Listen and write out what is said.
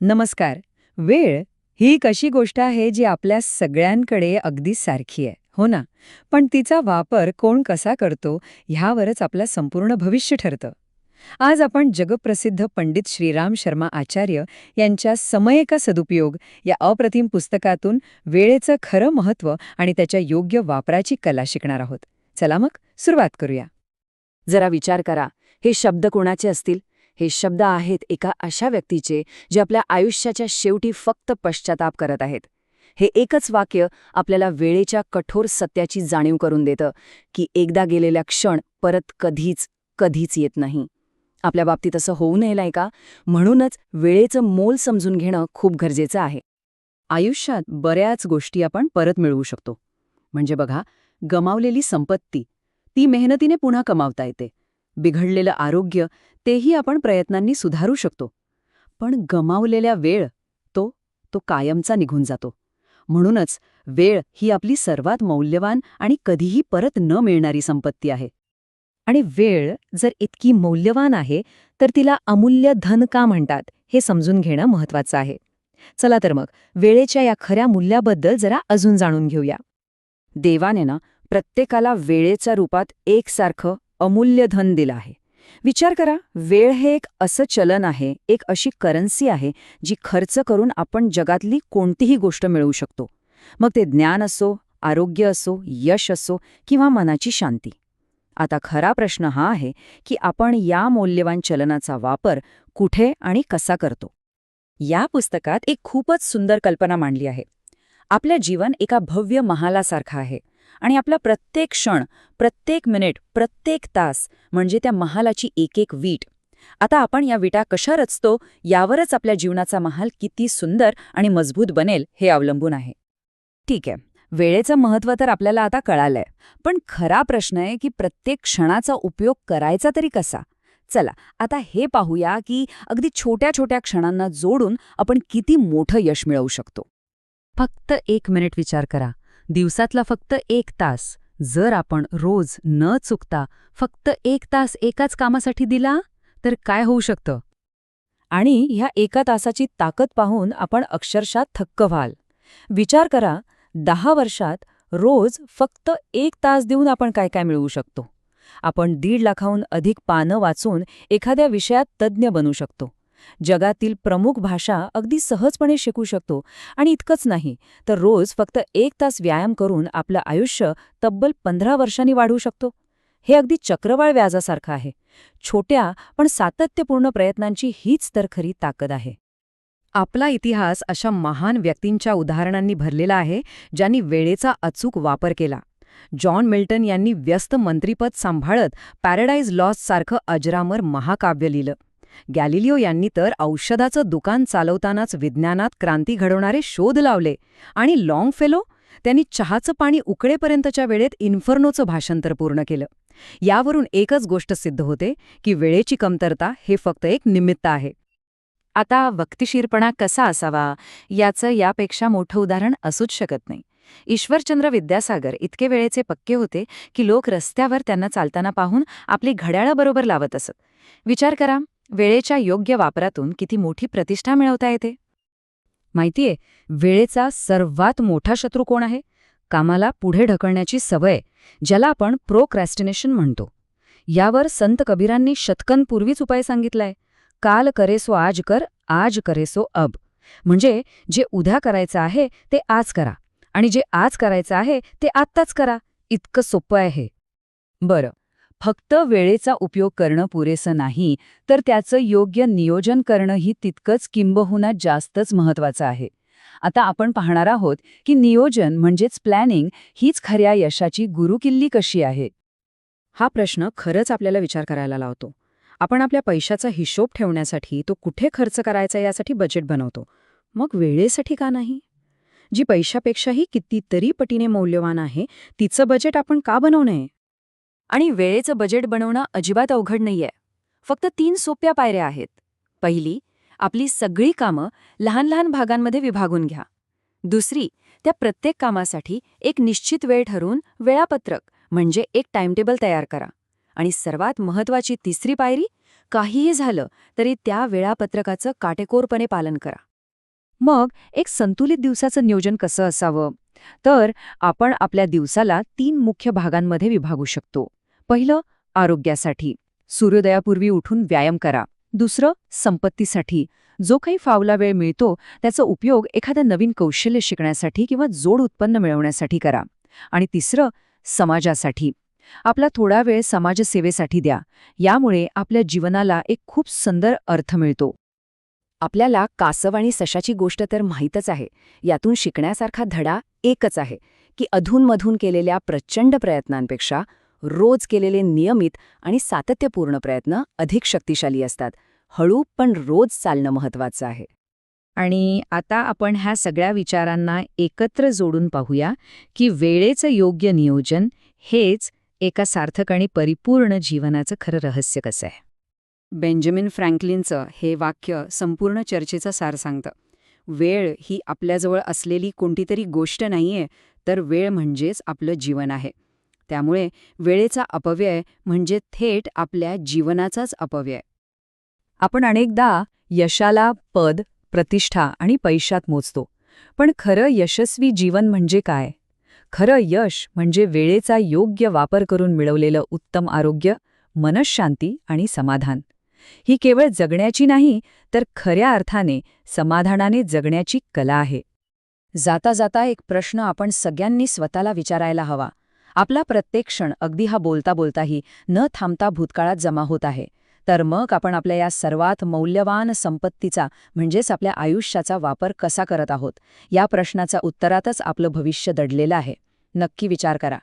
नमस्कार. वेळ ही एक अशी गोष्ट आहे जी आपल्या सगळ्यांकडे अगदी सारखी आहे हो ना? पण तिचा वापर कोण कसा करतो ह्यावरच आपलं संपूर्ण भविष्य ठरतं. आज आपण जगप्रसिद्ध पंडित श्रीराम शर्मा आचार्य यांच्या समय का सदुपयोग या अप्रतिम पुस्तकातून वेळेचं खरं महत्त्व आणि त्याच्या योग्य वापराची कला शिकणार आहोत. चला मग सुरुवात करूया. जरा विचार करा हे शब्द कोणाचे असतील? हे शब्द आहेत एका अशा व्यक्तीचे जे आपल्या आयुष्याच्या शेवटी फक्त पश्चाताप करत आहेत. हे एकच वाक्य आपल्याला वेळेच्या कठोर सत्याची जाणीव करून देतं की एकदा गेलेला क्षण परत कधीच कधीच येत नाही. आपल्या बाबतीत असं होऊ नये का? म्हणूनच वेळेचं मोल समजून घेणं खूप गरजेचं आहे. आयुष्यात बऱ्याच गोष्टी आपण परत मिळवू शकतो. म्हणजे बघा गमावलेली संपत्ती. ती मेहनतीने पुन्हा कमावता येते. बिघडलेलं आरोग्य तेही आपण प्रयत्नांनी सुधारू शकतो. पण गमावलेल्या वेळ तो तो कायमचा निघून जातो. म्हणूनच वेळ ही आपली सर्वात मौल्यवान आणि कधीही परत न मिळणारी संपत्ती आहे. आणि वेळ जर इतकी मौल्यवान आहे तर तिला अमूल्य धन का म्हणतात हे समजून घेणं महत्वाचं आहे. चला तर मग वेळेच्या या खऱ्या मूल्याबद्दल जरा अजून जाणून घेऊया. देवाने ना प्रत्येकाला वेळेच्या रूपात एकसारखं अमूल्य धन दिलं आहे. विचार करा वेळ हे एक असं चलन आहे एक अशी करन्सी आहे जी खर्च करून आपण जगातली कोणतीही गोष्ट मिळवू शकतो. मग ते ज्ञान असो आरोग्य असो यश असो किंवा मनाची शांती. आता खरा प्रश्न हा आहे की आपण या मौल्यवान चलनाचा वापर कुठे आणि कसा करतो? या पुस्तकात एक खूपच सुंदर कल्पना मांडली आहे. आपलं जीवन एका भव्य महालासारखं आहे. आणि आपला प्रत्येक क्षण प्रत्येक मिनिट प्रत्येक तास म्हणजे त्या महालाची एक एक वीट. आता आपण या विटा कशा रचतो यावरच आपल्या जीवनाचा महाल किती सुंदर आणि मजबूत बनेल हे अवलंबून आहे. ठीक आहे वेळेचं महत्त्व तर आपल्याला आता कळालंय पण खरा प्रश्न आहे की प्रत्येक क्षणाचा उपयोग करायचा तरी कसा? चला आता हे पाहूया की अगदी छोट्या छोट्या क्षणांना जोडून आपण किती मोठं यश मिळवू शकतो. फक्त एक मिनिट विचार करा. दिवसातला फक्त एक तास. जर आपण रोज न चुकता फक्त एक तास एकाच कामासाठी दिला तर काय होऊ शकतं? आणि ह्या एका तासाची ताकद पाहून आपण अक्षरशः थक्क व्हाल. विचार करा दहा वर्षात रोज फक्त एक तास देऊन आपण काय काय मिळवू शकतो? आपण दीड लाखाहून अधिक पानं वाचून एखाद्या विषयात तज्ज्ञ बनू शकतो. जगातील प्रमुख भाषा अगदी सहजपणे शिकू शकतो. आणि इतकंच नाही तर रोज फक्त एक तास व्यायाम करून आपलं आयुष्य तब्बल पंधरा वर्षांनी वाढवू शकतो. हे अगदी चक्रवाळ व्याजासारखं आहे. छोट्या पण सातत्यपूर्ण प्रयत्नांची हीच तर खरी ताकद आहे. आपला इतिहास अशा महान व्यक्तींच्या उदाहरणांनी भरलेला आहे ज्यांनी वेळेचा अचूक वापर केला. जॉन मिल्टन यांनी व्यस्त मंत्रीपद सांभाळत पॅराडाईज लॉस सारखं अजरामर महाकाव्य लिहिलं. गॅलिलिओ यांनी तर औषधाचं दुकान चालवतानाच विज्ञानात क्रांती घडवणारे शोध लावले. आणि लॉंग फेलो त्यांनी चहाचं पाणी उकळेपर्यंतच्या वेळेत इन्फर्नोचं भाषांतर पूर्ण केलं. यावरून एकच गोष्ट सिद्ध होते की वेळेची कमतरता हे फक्त एक निमित्त आहे. आता वक्तिशीरपणा कसा असावा याचं यापेक्षा मोठं उदाहरण असूच शकत नाही. ईश्वरचंद्र विद्यासागर इतके वेळेचे पक्के होते की लोक रस्त्यावर त्यांना चालताना पाहून आपली घड्याळाबरोबर लावत असत. विचार करा. वेळेच्या योग्य वापरातून किती मोठी प्रतिष्ठा मिळवता येते? माहितीये वेळेचा सर्वात मोठा शत्रू कोण आहे? कामाला पुढे ढकलण्याची सवय ज्याला आपण प्रोक्रॅस्टिनेशन म्हणतो. यावर संत कबीरांनी शतकनपूर्वीच उपाय सांगितलाय. काल करेसो आज कर आज करेसो अब. म्हणजे जे उद्या करायचं आहे ते आज करा. आणि जे आज करायचं आहे ते आत्ताच करा. इतकं सोपं आहे बरं. फक्त वेळेचा उपयोग करणं पुरेसं नाही तर त्याचं योग्य नियोजन करणंही तितकंच किंबहुना जास्तच महत्वाचं आहे. आता आपण पाहणार आहोत की नियोजन म्हणजेच प्लॅनिंग हीच खऱ्या यशाची गुरुकिल्ली कशी आहे. हा प्रश्न खरंच आपल्याला विचार करायला लावतो. आपण आपल्या पैशाचा हिशोब ठेवण्यासाठी तो कुठे खर्च करायचा यासाठी बजेट बनवतो. मग वेळेसाठी का नाही? जी पैशापेक्षाही कितीतरी पटीने मौल्यवान आहे तिचं बजेट आपण का बनवू नये? आणि वेळेचं बजेट बनवणं अजिबात अवघड नाहीये. फक्त तीन सोप्या पायऱ्या आहेत. पहिली आपली सगळी कामं लहान लहान भागांमध्ये विभागून घ्या. दुसरी त्या प्रत्येक कामासाठी एक निश्चित वेळ ठरवून वेळापत्रक म्हणजे एक टाइमटेबल तयार करा. आणि सर्वात महत्वाची तिसरी पायरी काहीही झालं तरी त्या वेळापत्रकाचं काटेकोरपणे पालन करा. मग एक संतुलित दिवसाचं नियोजन कसं असावं? तर आपण आपल्या दिवसाला तीन मुख्य भागांमध्ये विभागू शकतो. पहिलं आरोग्यासाठी. सूर्योदयापूर्वी उठून व्यायाम करा. दुसरं संपत्तीसाठी. जो काही फावला वेळ मिळतो त्याचा उपयोग एखाद्या नवीन कौशल्य शिकण्यासाठी किंवा जोड उत्पन्न मिळवण्यासाठी करा. आणि तिसरं समाजासाठी. आपला थोडा वेळ समाजसेवेसाठी द्या. यामुळे आपल्या जीवनाला एक खूप सुंदर अर्थ मिळतो. आपल्याला कासव आणि सशाची गोष्ट तर माहीतच आहे. यातून शिकण्यासारखा धडा एकच आहे की अधूनमधून केलेल्या प्रचंड प्रयत्नांपेक्षा रोज केलेले नियमित आणि सातत्यपूर्ण प्रयत्न अधिक शक्तिशाली असतात. हळू पण रोज चालणं महत्वाचं आहे. आणि आता आपण ह्या सगळ्या विचारांना एकत्र जोडून पाहूया की वेळेचं योग्य नियोजन हेच एका सार्थक आणि परिपूर्ण जीवनाचं खरं रहस्य कसं आहे? बेंजामिन फ्रँकलिनचं हे वाक्य संपूर्ण चर्चेचा सार सांगतं. वेळ ही आपल्याजवळ असलेली कोणतीतरी गोष्ट नाहीये तर वेळ म्हणजेच आपलं जीवन आहे. त्यामुळे वेळेचा अपव्यय म्हणजे थेट आपल्या जीवनाचाच अपव्यय. आपण अनेकदा यशाला पद प्रतिष्ठा आणि पैशात मोजतो. पण खरं यशस्वी जीवन म्हणजे काय? खरं यश म्हणजे वेळेचा योग्य वापर करून मिळवलेलं उत्तम आरोग्य मनशांती आणि समाधान. ही केवळ जगण्याची नाही तर खऱ्या अर्थाने समाधानाने जगण्याची कला आहे. जाता जाता एक प्रश्न आपण सगळ्यांनी स्वतःला विचारायला हवा. आपला प्रत्येक क्षण अगदी हा बोलता बोलताही न थांबता भूतकाळात जमा होत आहे. तर मग आपण आपल्या या सर्वात मौल्यवान संपत्तीचा म्हणजेच आपल्या आयुष्याचा वापर कसा करत आहोत? या प्रश्नाचा उत्तरातच आपलं भविष्य दडलेलं आहे. नक्की विचार करा.